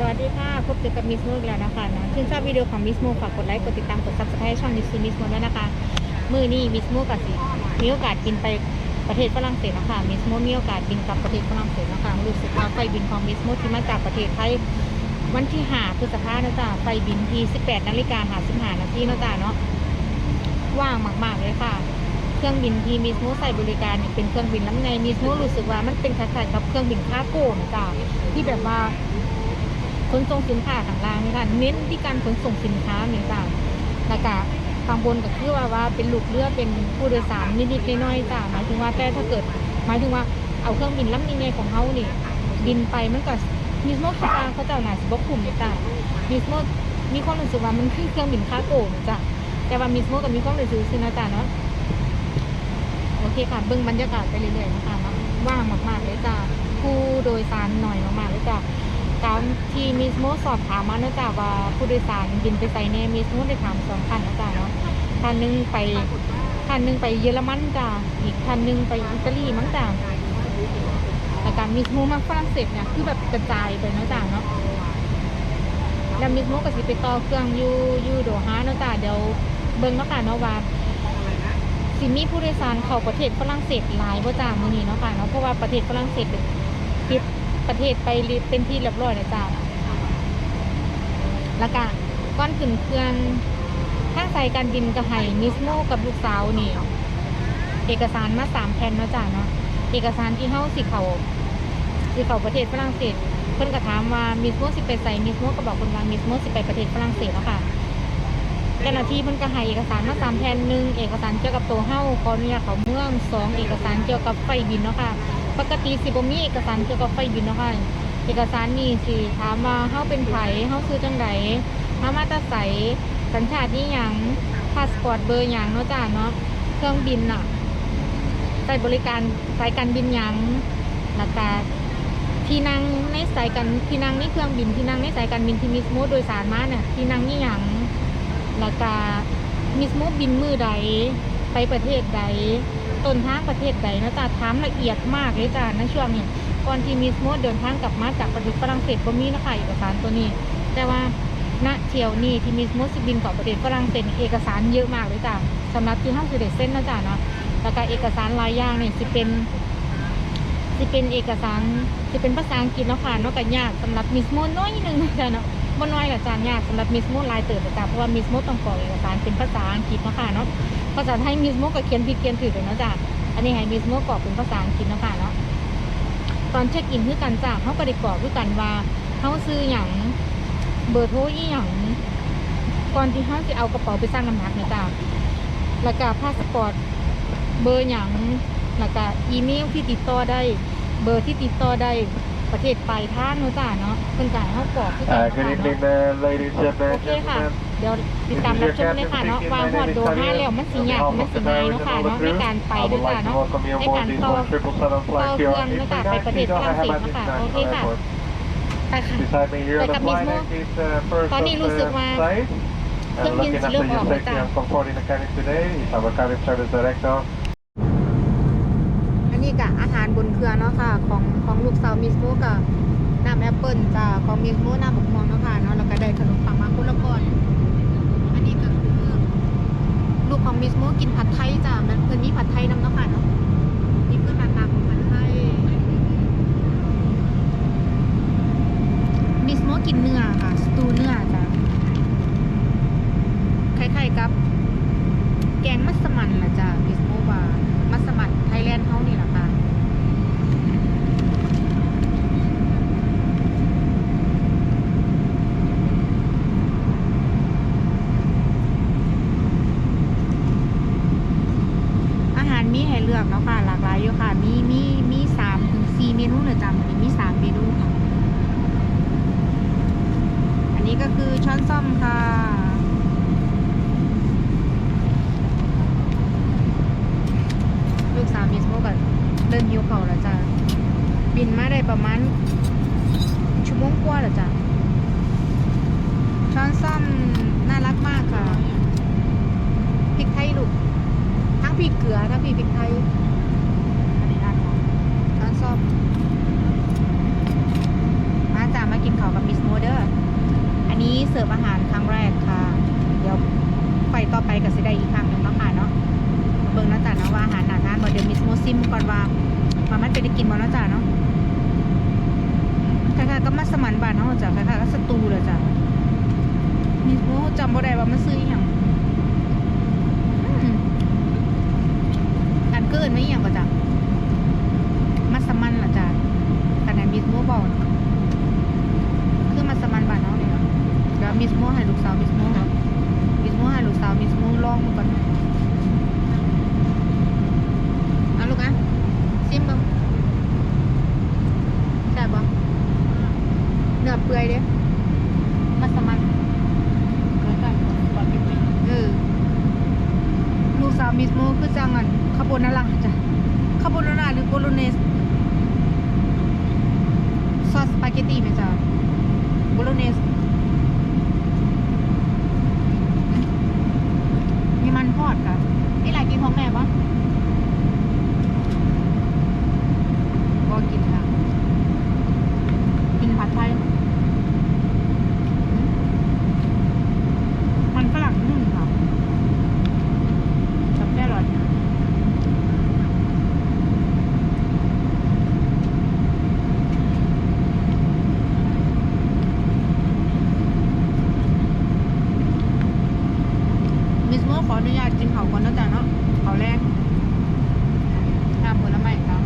สวัสดีค่ะพบเจอกับมิสโมอีกแล้วนะคะนะชื่นชอบวิดีโอของมิสโมฝากกดไลค์กดติดตามกดซับสไครต์ช่องนิสมิสโมด้วยนะคะมือนี้มิสโมกับสิมีโอกาสบินไปประเทศฝรั่งเศสนะคะมิสโมมีโอกาสบินกลับประเทศฝรั่งเศสนะคะรู้สึกว่าไฟบินของมิสโมที่มาจากประเทศไทยวันที่5พฤษภาคมนะจ๊ะไฟบินที่ 18นาฬิกา55นาทีเนาะจ๊ะเนาะว่างมาก ๆเลยค่ะ เครื่องบินที่มิสโมใส่บริการเนี่เป็นเครื่องบินลำในมิสโมรู้สึกว่ามันเป็นคล้ายๆกับเครื่องบินค่าโก้นะจ๊ะที่แบบว่า ขนส่งสินค้าข้างล่างนี่ค่ะเน้นที่การขนส่งสินค้าเนี่จ้ะแล้วก็ข้างบนก็คือว่าว่าเป็นลูกเรือเป็นผู้โดยสารนิดๆน้อยๆจ้ะหมายถึงว่าแต่ถ้าเกิดหมายถึงว่าเอาเครื่องบินลำนี้ไงของเขานี่บินไปมันก็มิสโมคิดว่าเขาเจ้าหนาสิบกคุมจ้ะมิสโมมีความรู้สึกว่ามันคือเครื่องบินคาโก้นะจ้ะแต่ว่ามิสโมก็มีความรู้สึกซึนะจ้ะเนาะโอเคค่ะเบิ่งบรรยากาศไปเรื่อยๆนะคะเนาะว่างมากๆเลยจ้ะผู้โดยสารหน่อยมากๆเลยจ้ะ การที่มิสโมสอบถามมาเนื่องจากว่าผู้โดยสารบินไปไซเน่มิสโมได้ถามสองคันนะจ๊ะเนาะคันหนึงไปคันหนึงไปเยอรมันจ้ะอีกคันหนึงไปอิตาลีมั้งจ้ะแต่การมิสโมมาฝรั่งเศสเนี่ยคือแบบกระจายไปเนาะจ้ะเนาะแล้วมิสโมก็สิไปต่อเครื่องอยูอยูโดฮาเนาะจ้ะเดี๋ยวเบิ่งเนาะค่ะเนาะว่าสิมีผู้โดยสารเข้าประเทศฝรั่งเศสหลายบ่จ้ามื้อนี้เนาะค่ะเนาะเพราะว่าประเทศฝรั่งเศสเป็นปิด ประเทศไปเป็นที่เรียบร้อยแล้วจ้าแล้วก็ก้อนขึ้นเครื่องทางใสายการบินกระไห้มิสโมกับลูกสาวนี่เอกสารมาสามแผ่นเนาะจ้าเนาะเอกสารที่เฮาสิเขาสิเขาประเทศฝรั่งเศสเพิ่นก็ถามว่ามิสโมสิไปใส่มิสโมก็บอกคนว่ามิสโมสิไปประเทศฝรั่งเศสแล้วค่ะเจ้าหน้าที่เพิ่นก็ให้เอกสารมาสามแผ่นหนึ่งเอกสารเกี่ยวกับตัวเฮ้าขออนุญาตเขาเมืองสองเอกสารเกี่ยวกับไฟบินเนาะค่ะ ปกติสิบ่มีเอกสารเกี่ยวกับไฟบินเนาะค่ะเอกสารนี่สิถามว่าเฮาเป็นไผเฮาคือจังไดเฮามาตาใสสัญชาตินี่หยังพาสปอร์ตเบอร์หยังเนาะจ้าเนาะเครื่องบินน่ะใช้บริการสายการบินหยังแล้วก็ที่นั่งในสายการที่นั่งในเครื่องบินที่นั่งในสายการบินที่มิสโมโดยสารมาเนี่ยที่นั่งนี่หยังแล้วก็มิสโมบินมือใดไปประเทศใด ต้นทางประเทศใดนะจ๊ะถามละเอียดมากเลยจ้ะในช่วงนี้ก่อนที่มิสโมเดินทางกลับมาจากประเทศฝรั่งเศสก็มีนะคะเอกสารตัวนี้ แต่ว่าณเที่ยวนี้ที่มิสโมสิบินกาะประเทศฝรั่งเศสนี่เอกสารเยอะมากเลยจ้ะสำหรับที่ห้างสุดเส้นนะจ๊ะเนาะแล้วก็เอกสารหลายอย่างนี่สิเป็นสิเป็นเอกสารสิเป็นภาษาอังกฤษเนาะค่ะเนากยากสำหรับมิสโมน้อยนึงนะจ๊ะเนาะ บ่น้อยหรอกจ้ะยากสำหรับมิสโมหลายเติบจ้ะเพราะว่ามิสโมต้องกรอกเอกสารเป็นภาษาอังกฤษเนาะค่ะเนาะภาษาไทยมิสโมก็เขียนผิดเขียนถูกเลยเนาะจ้ะอันนี้ให้มิสโมกรอกเป็นภาษาอังกฤษเนาะค่ะเนาะตอนเช็คอินคือกันจ้ะเขาก็ได้กรอกคือกันว่าเขาซื้อหยังเบอร์โทรอีหยังก่อนที่เขาจะเอากระเป๋าไปสร้างน้ำหนักเนี่ยจ้ะแล้วก็พาสปอร์ตเบอร์หยังแล้วก็อีเมลที่ติดต่อได้ เบอร์ที่ติดต่อได้ ประเทศปลายทางเนาะจ้ะเนาะเพิ่นก็ให้เขากรอกคือกัน Uh, เนาะ good ค่ะ evening, เนาะ uh, ladies and โอเคค่ะ gentlemen. เดี๋ยวติดตามรับชมเลยค่ะเนาะว่าฮอดโดห้าแล้วมันสิยากมันสิง่ายเนาะค่ะเนาะในการไป I ด้ว would ยจ้ะ like to เนาะ welcome you ใน aboard การ this ต่อ one triple seven ต่อ flight เค here รื่อง on เนาะจ้ะไปประเทศ International ฝรั่งเศสเนาะค่ะโอเค Airport. ค่ะไปค่ะ Beside me here on the Like a flight mismo. deck is uh, first ตอนนี้รู้สึก of ว่า uh, flight. เครื่อง And บิน looking สิ after เริ่มอ your อกแล้ว safety จ้ะ and comfort in the cabin today is our cabin service director. อันนี้กะอาหารบน เครือเนาะค่ะ ของของลูกสาวมิสโมกับน้ำแอปเปิลจ้ะของมิสโมน้ำบกม่วงเนาะค่ะเนาะแล้วก็ได้ขนมปังมาคนละก้อนอันนี้ก็คือลูกของมิสโมกินผัดไทยจ้ะมันเพิ่นมีผัดไทยน้ำเนาะค่ะเนาะนี่คือหน้าตาของผัดไทยมิสโมกินเนื้อค่ะสตูเนื้อจ้ะคล้ายๆกับ แกงมัสมั่นล่ะจ้ะมิสโมสมั่นไทยแลนด์เฮานี่ล่ะค่ะ อาหารมีให้เลือกเนาะค่ะ หลายอยู่ค่ะ มีมีมีสามถึงสี่เมนูเลยจ้ะมันมีสามเมนูค่ะ อันนี้ก็คือช้อนส้อมค่ะลูกสาวมิสโมก็เริ่มหิวเขาแล้วจ้ะบินมาได้ประมาณชั่วโมงกว่าแล้วจ้ะช้อนซ่อมน่ารักมากค่ะพริกไทยลูกทั้งพริกเกลือทั้งพริกพริกไทย อันนี้ด้านของช้อนซ่อม มาจ้ามากินข้าวกับมิสโมเดอร์ สิร์ฟอาหารครั้งแรกค่ะ เดี๋ยวไปต่อไป ก็สิได้อีกครั้งหนึ่งเนาะค่ะเนาะเบิ่งเนาะจ้ะเนาะว่าอาหารหนาทานบ่เดี๋ยวมิสโมซิมก่อนว่าว่ามันเป็นได้กินบ่เนาะจ้ะเนาะคล้ายๆก็มัสมันบ้านเฮาจ้ะคล้ายๆก็สตูเลยจ้ะมิสโมจำบ่ได้ว่ามันซื้ออีหยังอันเกินไม่อีหยังก็จ้ะมัสมันล่ะจ้ะคะแนนมิสโมบอกเนคือมัสมันบ้านเฮาเนี่ยเนาะเดี๋ยวมิสโมให้ลูกสาวมิสโมมิสโมให้ลูกสาวมิสโมลองดูก่อนเอาลูกอะซิมเบิ่งแซ่บบ่เนื้อเปื่อยเด้มัสมั่น เออลูกสาวมิสโมคือจังอันคา โบนาร่าจ้ะคาโบนาร่าหรือโบโลเนสซอสสปาเกตตีไหมจ๊ะโบโลเนสมีมันทอดค่ะนี่หลายกินของแม่ปะก็กินค่ะ กินผัดไทย มันฝรั่งนึ่งค่ะกับแครอทมิสโมขออนุญาตกินเขาก่อนนะจ๊ะเนาะเขาแรกทำผลไม้ครับ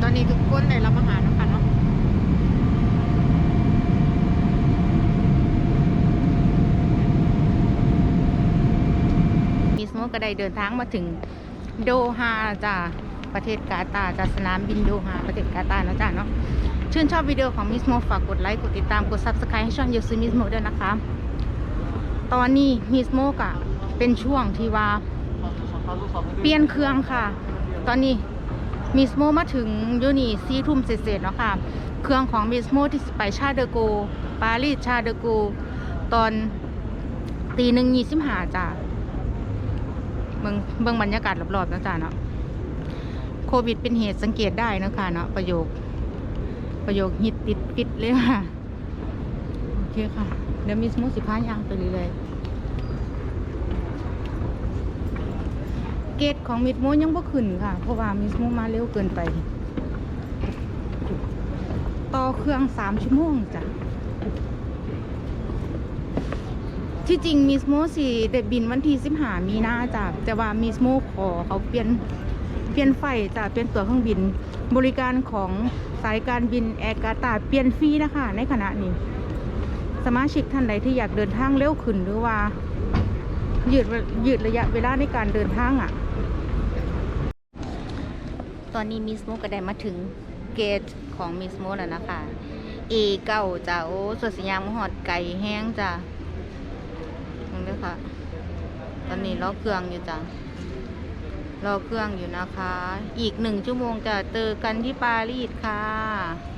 ตอ นนี้ทุกคนได้รับอาหารแล้วค่ะเนาะมิสโมก็ได้เดินทางมาถึงโดฮาจ้าประเทศกาตาร์จากสนามบินโดฮาประเทศกาตาร์นะจ้าเนาะชื่นชอบวิดีโอของมิสโมฝากกดไลค์กดติดตามกด subscribe ให้ช่องยูซูมิสโมด้วยนะคะ ตอนนี้มิสโมกะเป็นช่วงที่ว่า เปลี่ยนเครื่องค่ะ ตอนนี้ มิสโมมาถึงยูนีซีทุ่มเสร็จๆเนาะค่ะ เครื่องของมิสโมที่สไปชาเดโกปารีสชาเดโกตอนตีหนึ่งยี่สิบห้าจ้าเบิ่งเบิ่งบรรยากาศรอบๆนะจ๊ะเนาะโควิดเป็นเหตุสังเกตได้นะคะเนาะประโยค ประโยคฮิตติดฟิตเลยค่ะ โอเคค่ะ เดี๋ยวมีสมุดสิพ้ายางไปเรื่อยๆ เกตของมิดโมยังบ่ขึ้นค่ะ เพราะว่ามิสโมมาเร็วเกินไป ต่อเครื่องสามชั่วโมงจ้ะ ที่จริงมิสโมสิได้บินวันที่สิบหามีนาจ้ะแต่ว่ามิสโมขอเขาเปลี่ยนเปลี่ยนไฟจ้ะเปลี่ยนตัวเครื่องบิน บริการของสายการบินแอร์กาตาเปลี่ยนฟรีนะคะ ในขณะนี้ สมาชิกท่านใดที่อยากเดินทางเร็วขึ้นหรือว่ายืดยืดระยะเวลาในการเดินทางอะ ตอนนี้มิสโมก็ได้มาถึงเกตของมิสโมแล้วนะคะเอเก้าจ้ะโอ้สวนสยามหอดไก่แห้งจ้ะนี่ด้วยค่ะตอนนี้รอเครื่องอยู่จ้ะรอเครื่องอยู่นะคะ อีกหนึ่งชั่วโมงจะเจอกันที่ปารีสค่ะ